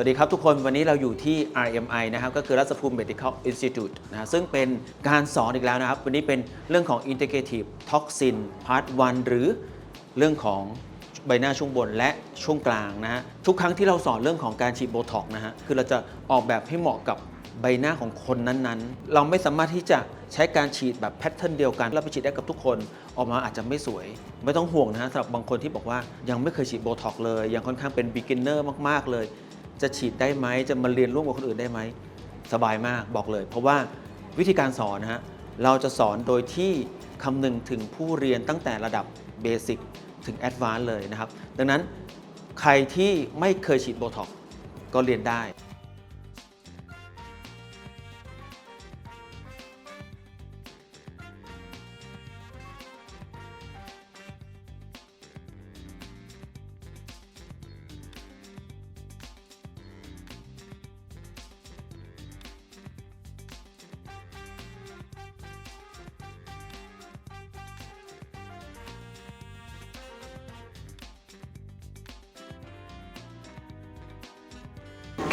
วัสดีครับทุกคนวันนี้เราอยู่ที่ RMI นะครับก็คือรัศภูมิ Medical Institute นะซึ่งเป็นการสอนอีกแล้วนะครับ วันนี้เป็นเรื่องของ Integrative Toxin Part 1 หรือเรื่องของใบหน้าช่วงบนและช่วงกลางนะฮะทุกครั้งที่เราสอนเรื่องของการฉีดโบท็อกนะฮะคือเราจะออกแบบให้เหมาะกับใบหน้าของคนนั้นๆ เราไม่สามารถที่จะใช้การฉีดแบบแพทเทิร์นเดียวกันแล้วไปฉีดได้กับทุกคนออกมาอาจจะไม่สวย ไม่ต้องห่วงนะฮะสำหรับบางคนที่บอกว่ายังไม่เคยฉีดโบท็อกเลย ยังค่อนข้างเป็น beginner มากๆเลย จะฉีดได้ไหมจะมาเรียนร่วมกับคนอื่นได้ไหมสบายมากบอกเลย เพราะว่าวิธีการสอนนะฮะเราจะสอนโดยที่คำนึงถึงผู้เรียนตั้งแต่ระดับเบสิกถึงแอดวานซ์เลยนะครับ ดังนั้นใครที่ไม่เคยฉีดโบท็อกก็เรียนได้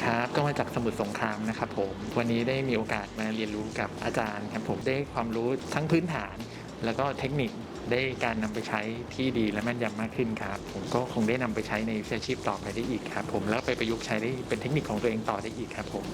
ครับ ก็มาจากสมุทรสงครามนะครับผม วันนี้ได้มีโอกาสมาเรียนรู้กับอาจารย์ครับผมได้ความรู้ทั้งพื้นฐาน แล้วก็เทคนิคได้การนำไปใช้ที่ดีและแม่นยามากขึ้นครับผมก็คงได้นำไปใช้ในอาชีพต่อไปได้อีกครับผมแล้วไปประยุกต์ใช้ได้เป็นเทคนิคของตัวเองต่อได้อีกครับผม